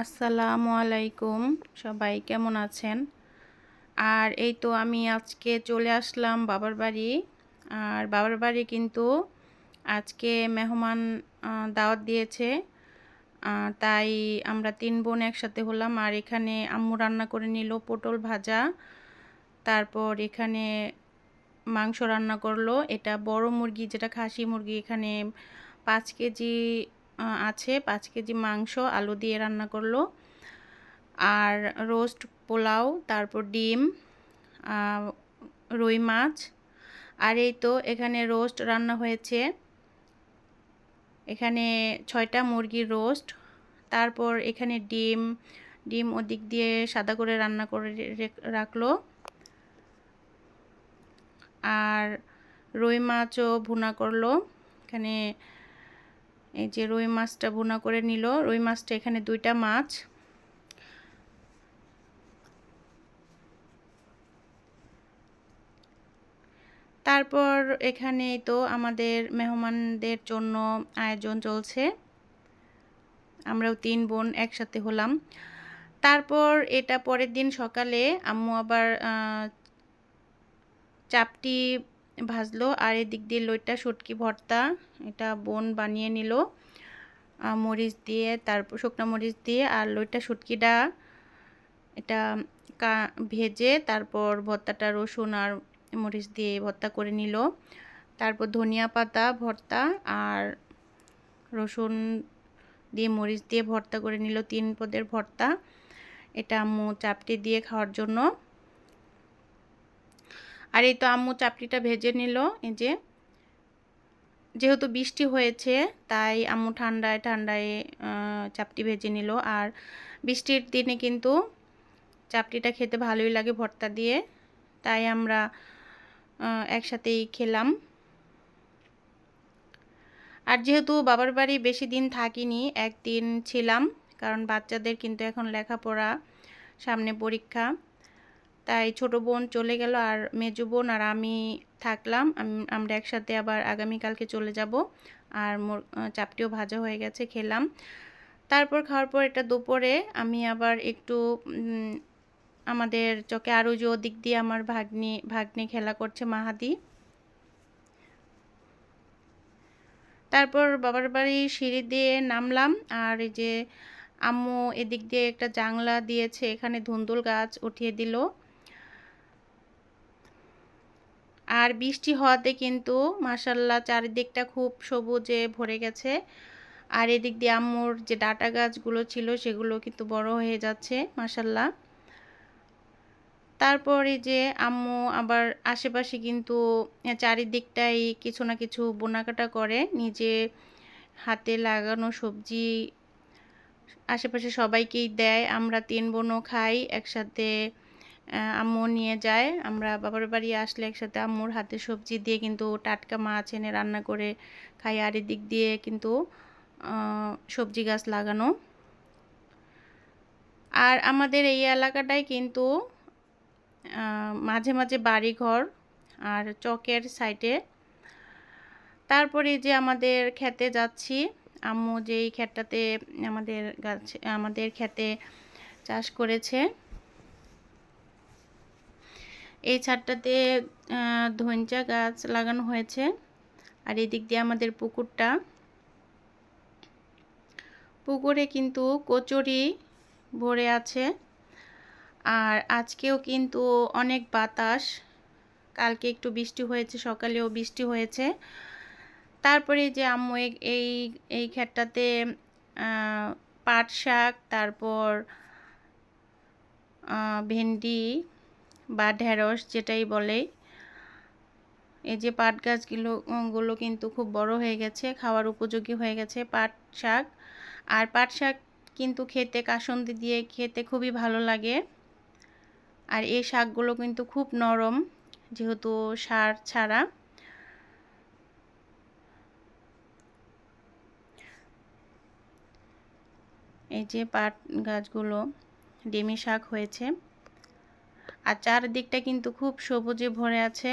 আসসালামু আলাইকুম। সবাই কেমন আছেন? আর এই তো আমি আজকে চলে আসলাম বাবার বাড়ি। আর বাবার বাড়ি কিন্তু আজকে মেহমান দাওয়াত দিয়েছে। তাই আমরা তিন বোন একসাথে হলাম। আর এখানে আম্মু রান্না করে নিল পটল ভাজা। তারপর এখানে মাংস রান্না করল। এটা বড় মুরগি, যেটা খাসি মুরগি, এখানে পাঁচ কেজি আছে। পাঁচ কেজি মাংস, আলু দিয়ে রান্না করল। আর রোস্ট পোলাও, তারপর ডিম রুই মাছ। আর এই তো এখানে রোস্ট রান্না হয়েছে। এখানে ছয়টা মুরগির রোস্ট। তারপর এখানে ডিম ডিম ওদিক দিয়ে সাদা করে রান্না করে রাখল। আর রুই মাছও ভুনা করল। এখানে এই যে রুই মাছটা বোনা করে নিল। রুই মাছটা এখানে দুইটা মাছ। তারপর এখানে তো আমাদের মেহমানদের জন্য আয়োজন চলছে। আমরাও তিন বোন একসাথে হলাম। তারপর এটা পরের দিন সকালে আম্মু আবার চাপটি ভাজলো আর এদিক দিয়ে লইটা শুটকি, ভর্তা, এটা বোন বানিয়ে নিল। মরিচ দিয়ে, তারপর শুকনো মরিচ দিয়ে আর লইটা শুটকিটা এটা ভেজে তারপর ভর্তাটা, রসুন আর মরিচ দিয়ে ভর্তা করে নিল। তারপর ধনিয়া পাতা, ভর্তা আর রসুন দিয়ে, মরিচ দিয়ে ভর্তা করে নিল। তিন পদের ভর্তা। এটা আম্মু চাপটি দিয়ে খাওয়ার জন্য। আর এই তো আম্মু চাপড়িটা ভেজে নিল, এই যে। যেহেতু বৃষ্টি হয়েছে, তাই আম্মু ঠান্ডায় ঠান্ডায় চাপটি ভেজে নিল। আর বৃষ্টির দিনে কিন্তু চাপটিটা খেতে ভালোই লাগে ভর্তা দিয়ে। তাই আমরা একসাথেই খেলাম। আর যেহেতু বাবার বাড়ি বেশি দিন থাকিনি, একদিন ছিলাম, কারণ বাচ্চাদের কিন্তু এখন লেখাপড়া, সামনে পরীক্ষা। তাই ছোট বোন চলে গেল আর মেজো বোন আর আমি থাকলাম। আমরা একসাথে আবার আগামীকালকে চলে যাব আর মোর চাপটিও ভাজা হয়ে গেছে, খেলাম। তারপর খাওয়ার পর এটা দুপুরে আমি আবার একটু আমাদের চোখে আরও যে দিক দিয়ে আমার ভাগ্নি ভাগ্নি খেলা করছে মাহাদি। তারপর বাবার বাড়ি সিঁড়ি দিয়ে নামলাম আর এই যে আম্মু এদিক দিয়ে একটা জাংলা দিয়েছে, এখানে ধুন্দুল গাছ উঠিয়ে দিল। আর বৃষ্টি হওয়াতে কিন্তু মাসাল্লাহ চারিদিকটা খুব সবুজে ভরে গেছে। আর এদিক দিয়ে আম্মুর যে ডাটা গাছগুলো ছিল সেগুলো কিন্তু বড় হয়ে যাচ্ছে মাসাল্লাহ তারপরে যে আম্মু আবার আশেপাশে কিন্তু চারিদিকটাই কিছু না কিছু বোনাকাটা করে, নিজে হাতে লাগানো সবজি আশেপাশে সবাইকেই দেয়, আমরা তিন বোনও খাই, একসাথে আম্মু নিয়ে যায়। আমরা বাবার বাড়ি আসলে একসাথে আম্মুর হাতে সবজি দিয়ে কিন্তু টাটকা মাছ এনে রান্না করে খাই। আর এদিক দিয়ে কিন্তু সবজি গাছ লাগানো। আর আমাদের এই এলাকাটাই কিন্তু মাঝে মাঝে বাড়ি ঘর আর চকের সাইডে। তারপরে যে আমাদের খেতে যাচ্ছি, আম্মু যেই ক্ষেতটাতে আমাদের গাছ, আমাদের খেতে চাষ করেছে এই ছাদটাতে ধঞ্চা গাছ লাগানো হয়েছে। আর এদিক দিয়ে আমাদের পুকুরটা। পুকুরে কিন্তু কচুরি ভরে আছে। আর আজকেও কিন্তু অনেক বাতাস। কালকে একটু বৃষ্টি হয়েছে, সকালেও বৃষ্টি হয়েছে। তারপরে যে আম্মু, এই এই ক্ষেতটাতে পাট শাক, তারপর ভেন্ডি বা ঢেঁড়স যেটাই বলে এই যে পাট গাছগুলো, গুলো কিন্তু খুব বড় হয়ে গেছে, খাওয়ার উপযোগী হয়ে গেছে পাট শাক। আর পাট শাক কিন্তু খেতে কাসন্দি দিয়ে খেতে খুবই ভালো লাগে। আর এই শাকগুলো কিন্তু খুব নরম, যেহেতু সার ছাড়া। এই যে পাট গাছগুলো, ডিমি শাক হয়েছে। আর চারদিকটা কিন্তু খুব সবুজে ভরে আছে।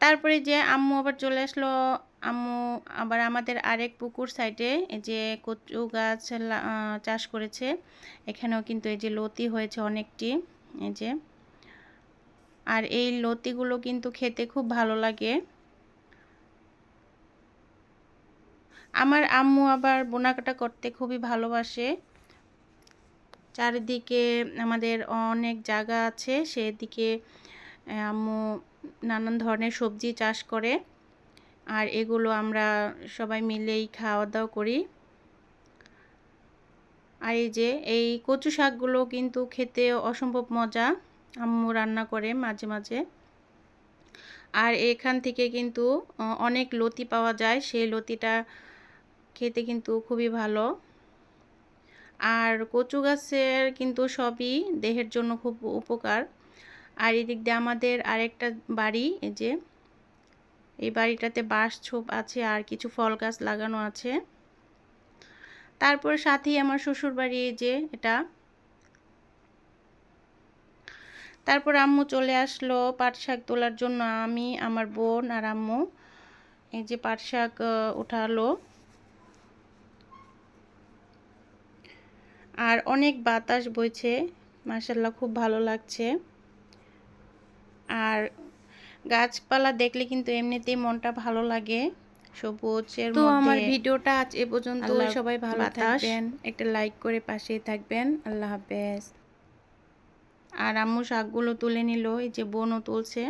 তারপরে যে আম্মু আবার চলে আসলো, আম্মু আবার আমাদের আরেক পুকুর সাইডে এই যে কচু গাছ চাষ করেছে। এখানেও কিন্তু এই যে লতি হয়েছে অনেকটি, এই যে। আর এই লতিগুলো কিন্তু খেতে খুব ভালো লাগে। আমার আম্মু আবার বোনাকাটা করতে খুবই ভালোবাসে। চারিদিকে আমাদের অনেক জায়গা আছে, সেদিকে আম্মু নানান ধরনের সবজি চাষ করে। আর এগুলো আমরা সবাই মিলেই খাওয়া দাওয়া করি। আর এই যে, এই কচু শাকগুলো কিন্তু খেতে অসম্ভব মজা, আম্মু রান্না করে মাঝে মাঝে। আর এখান থেকে কিন্তু অনেক লতি পাওয়া যায়, সেই লতিটা খেতে কিন্তু খুবই ভালো। আর কচু গাছের কিন্তু সবই দেহের জন্য খুব উপকার। আর এদিক দিয়ে আমাদের আরেকটা বাড়ি, এই যে, এই বাড়িটাতে বাঁশ ছোপ আছে আর কিছু ফল গাছ লাগানো আছে। তারপর সাথেই আমার শ্বশুর বাড়ি এই যে, এটা। তারপর আম্মু চলে আসলো পাট শাক তোলার জন্য। আমি, আমার বোন আর আম্মু, এই যে, পাট শাক উঠালো। আর অনেক বাতাস বইছে। মাসাল্লাহ খুব ভালো লাগছে। আর গাছপালা দেখলে কিন্তু এমনিতেই মনটা ভালো লাগে। সবুজের তো আমার ভিডিওটা আজ এ পর্যন্ত সবাই ভালো থাকবেন একটা লাইক করে পাশেই থাকবেন। আল্লাহ হাফেজ। আর আম্মু শাকগুলো তুলে নিল এই যে বোনও তুলছে।